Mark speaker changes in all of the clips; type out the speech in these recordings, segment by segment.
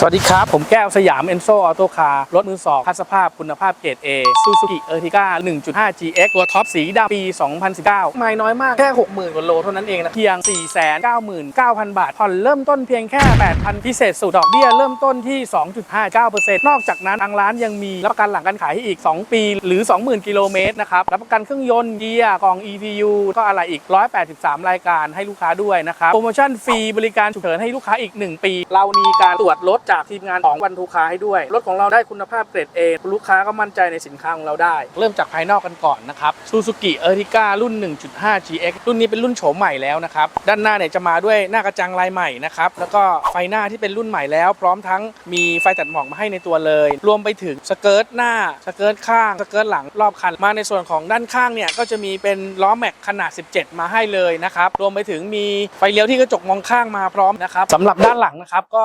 Speaker 1: สวัสดีครับ ผมแก้วสยามเอนโซออโตคาร์รถมือสองคัดสภาพคุณภาพเกรด A Suzuki Ertiga 1.5 GX ตัวท็อปสีดำปี 2019 ไม่น้อยมาก แค่ 60,000 กว่าโลเท่านั้นเองนะ เพียง 499,000 บาท ผ่อนเริ่มต้นเพียงแค่ 8,000 พิเศษสุดดอกเบี้ยเริ่มต้นที่ 2.59%นอกจากนั้นทางร้านยังมีรับประกันหลังการขายให้อีก 2 ปีหรือ 20,000 กิโลเมตรนะครับรับประกันเครื่องยนต์เกียร์กล่อง ECU ก็อะไรอีก 183 รายการให้ลูกค้าด้วยนะครับโปรโมชั่นฟรีบริการฉุกเฉินให้ลูกค้าอีก 1 ปี เรามีการตรวจรถจากทีมงานของวันทูคาให้ด้วย รถของเราได้คุณภาพเกรด A ลูกค้าก็มั่นใจในสินค้าของเราได้ เริ่มจากภายนอกกันก่อนนะครับ Suzuki Ertiga รุ่น 1.5 GX รุ่นนี้เป็นรุ่นโฉมใหม่แล้วนะครับ ด้านหน้าเนี่ยจะมาด้วยหน้ากระจังลายใหม่นะครับ แล้วก็ไฟหน้าที่เป็นรุ่นใหม่แล้ว พร้อมทั้งมีไฟตัดหมอกมาให้ในตัวเลย รวมไปถึงสเกิร์ตหน้า สเกิร์ตข้าง สเกิร์ตหลังรอบคัน มาในส่วนของด้านข้างเนี่ยก็จะมีเป็นล้อแม็กขนาด 17 มาให้เลยนะครับ รวมไปถึงมีไฟเลี้ยวที่กระจกมองข้างมาพร้อมนะครับสำหรับด้านหลังนะครับก็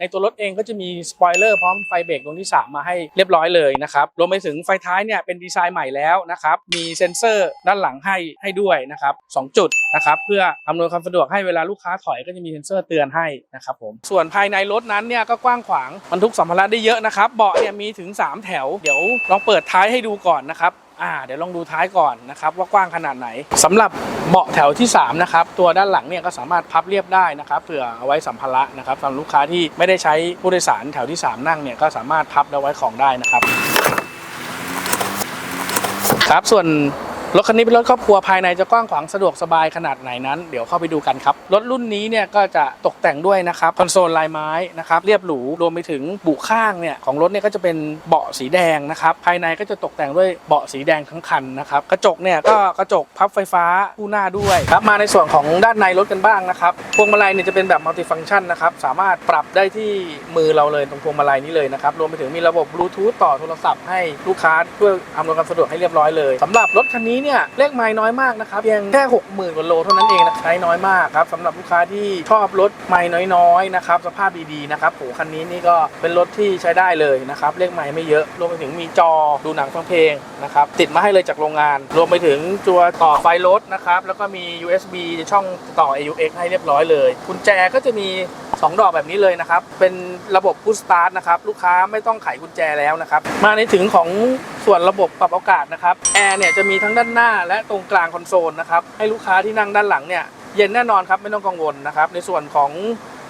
Speaker 1: ในตัวรถเองก็จะมีสปอยเลอร์พร้อมไฟเบรกดวงที่ 3 มาให้เรียบร้อยเลยนะครับรวมไปถึงไฟท้ายเนี่ยเป็นดีไซน์ใหม่แล้วนะครับมีเซ็นเซอร์ด้านหลังให้ให้ด้วยนะครับ2จุดนะครับเพื่ออำนวยความสะดวกให้เวลาลูกค้าถอยก็จะมีเซ็นเซอร์เตือนให้นะครับผมส่วนภายในรถนั้นเนี่ยก็กว้างขวางบรรทุกสัมภาระได้เยอะนะครับเบาะเนี่ยมีถึง 3 แถว เดี๋ยวลองเปิดท้ายให้ดูก่อนนะครับ อ่าเดี๋ยวลองดูท้ายก่อนนะครับว่ากว้างขนาดไหนสำหรับเบาะแถวที่3นะครับตัวด้านหลังเนี่ยก็สามารถพับเรียบได้นะครับเผื่อเอาไว้สัมภาระนะครับสำหรับลูกค้าที่ไม่ได้ใช้ผู้โดยสารแถวที่ 3 นั่งเนี่ยก็สามารถพับแล้วไว้ของได้นะครับครับส่วน รถคันนี้เป็นรถครอบครัวภายในจะกว้างขวางสะดวกสบายขนาดไหนนั้น เดี๋ยวเข้าไปดูกันครับ รถรุ่นนี้เนี่ยก็จะตกแต่งด้วยนะครับคอนโซลลายไม้นะครับเรียบหรูรวมไปถึงบุข้างเนี่ยของรถเนี่ยก็จะเป็นเบาะสีแดงนะครับภายในก็จะตกแต่งด้วยเบาะสีแดงทั้งคันนะครับกระจกเนี่ยก็กระจกพับไฟฟ้าคู่หน้าด้วยครับมาในส่วนของด้านในรถกันบ้างนะครับพวงมาลัยเนี่ยจะเป็นแบบมัลติฟังก์ชันนะครับสามารถปรับได้ที่มือเราเลยตรงพวงมาลัยนี้เลยนะครับรวมไปถึงมีระบบบลูทูธต่อโทรศัพท์ให้ลูกค้าเพื่ออำนวยความสะดวกให้เรียบร้อยเลยสำหรับรถคันนี้เนี่ยเลขไม้น้อยมากนะครับเพียงแค่60,000กว่าโลเท่านั้นเองนะใช้น้อยมากครับสำหรับลูกค้าที่ชอบรถไม้น้อยๆนะครับสภาพดีๆนะครับโหคันนี้นี่ก็เป็นรถที่ใช้ได้เลยนะครับเลขไม้ไม่เยอะรวมไปถึงมีจอดูหนังฟังเพลงนะครับติดมาให้เลยจากโรงงาน รวมไปถึงตัวต่อไฟรถนะครับแล้วก็มี USB ช่องต่อ AUX ให้เรียบร้อยเลยกุญแจก็จะมี 2 ดอกแบบนี้เลยนะครับ เป็นระบบพุชสตาร์ทนะครับ ลูกค้าไม่ต้องไขกุญแจแล้วนะครับ มาในถึงของส่วนระบบปรับอากาศนะครับแอร์เนี่ยจะมีทั้งด้านหน้าและตรงกลางคอนโซลนะครับให้ลูกค้าที่นั่งด้านหลังเนี่ยเย็นแน่นอนครับไม่ต้องกังวลนะครับในส่วนของ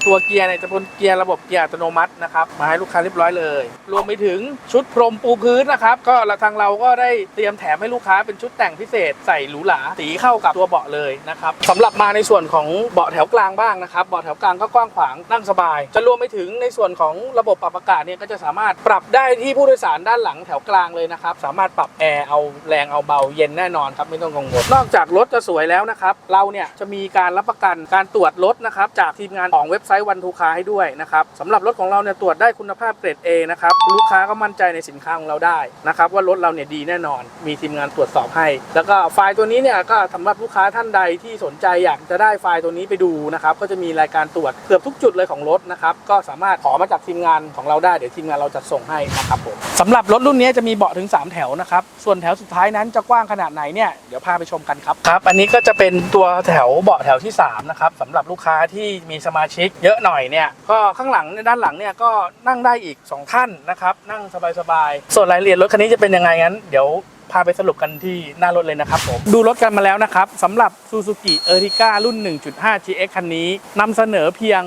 Speaker 1: ตัวเกียร์เนี่ยจะเป็นเกียร์ระบบเกียร์อัตโนมัตินะครับมาให้ลูกค้าเรียบร้อยเลย รวมไปถึงชุดพรมปูพื้นนะครับ ก็ทางเราก็ได้เตรียมแถมให้ลูกค้าเป็นชุดแต่งพิเศษใส่หรูหราสีเข้ากับตัวเบาะเลยนะครับสำหรับมาในส่วนของเบาะแถวกลางบ้างนะครับเบาะแถวกลางก็กว้างขวางนั่งสบาย จะรวมไปถึงในส่วนของระบบปรับอากาศเนี่ยก็จะสามารถปรับได้ที่ผู้โดยสารด้านหลังแถวกลางเลยนะครับสามารถปรับแอร์เอาแรงเอาเบาเย็นแน่นอนครับไม่ต้องกังวลนอกจากรถจะสวยแล้วนะครับเราเนี่ยจะมีการรับประกันการตรวจรถนะครับจากทีมงานของเว็บไซต์วันทูคาให้ด้วยนะครับสำหรับรถของเราเนี่ยตรวจได้คุณภาพเกรด A นะครับลูกค้าก็มั่นใจในสินค้าของเราได้นะครับว่ารถเราเนี่ยดีแน่นอน มีทีมงานตรวจสอบให้ แล้วก็ไฟล์ตัวนี้เนี่ยก็สำหรับลูกค้าท่านใดที่สนใจอยากจะได้ไฟล์ตัวนี้ไปดูนะครับก็จะมีรายการตรวจเกือบทุกจุดเลยของรถนะครับก็สามารถขอมาจากทีมงานของเราได้เดี๋ยวทีมงานเราจะส่งให้นะครับผมสำหรับรถรุ่นนี้จะมีเบาะถึง 3 แถวนะครับส่วนแถวสุดท้ายนั้นจะกว้างขนาดไหนเนี่ยเดี๋ยวพาไปชมกันครับครับอันนี้ก็จะเป็นตัวแถวเบาะแถวที่3นะครับสำหรับลูกค้าที่มีสมาชิกเยอะหน่อยเนี่ยก็ข้างหลังด้านหลังเนี่ยก็นั่งได้อีก 2 ท่านนะครับ นั่งสบายๆส่วนรายละเอียดรถคันนี้จะเป็นยังไงงั้น เดี๋ยว พาไปสรุปกันที่หน้ารถเลยนะครับผมดูรถกันมาแล้วนะครับสำหรับ Suzuki Ertiga รุ่น 1.5 GX คันนี้นำเสนอเพียง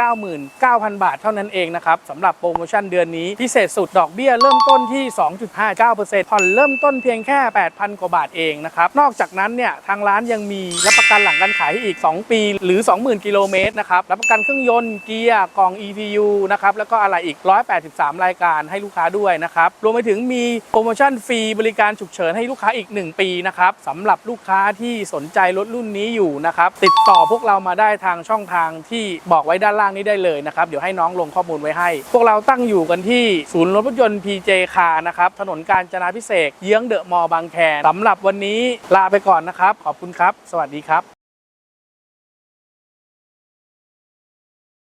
Speaker 1: 499,000 บาทเท่านั้นเองนะครับสำหรับโปรโมชั่นเดือนนี้ พิเศษสุดดอกเบี้ยเริ่มต้นที่ 2.59%ผ่อนเริ่มต้นเพียงแค่ 8,000 กว่าบาทเองนะครับนอกจากนั้นเนี่ยทางร้านยังมีรับประกันหลังการขายให้อีก 2 ปีหรือ 20,000 กิโลเมตรนะครับรับประกันเครื่องยนต์เกียร์กล่อง ECU นะครับแล้วก็อะไรอีก 183 รายการให้ลูกค้าด้วยนะครับรวมไปถึงมีโปรโมชั่นฟรีบริการฉุกเฉินให้ลูกค้าอีก 1 ปีนะครับสำหรับลูกค้าที่สนใจรถรุ่นนี้อยู่นะครับติดต่อพวกเรามาได้ทางช่องทางที่บอกไว้ด้านล่างนี้ได้เลยนะครับเดี๋ยวให้น้องลงข้อมูลไว้ให้ พวกเราตั้งอยู่กันที่ศูนย์รถยนต์ PJ คานะครับถนนกาญจนาพิเศษเยื้องเดอะมอลล์บางแคสำหรับวันนี้ลาไปก่อนนะครับ ขอบคุณครับ สวัสดีครับ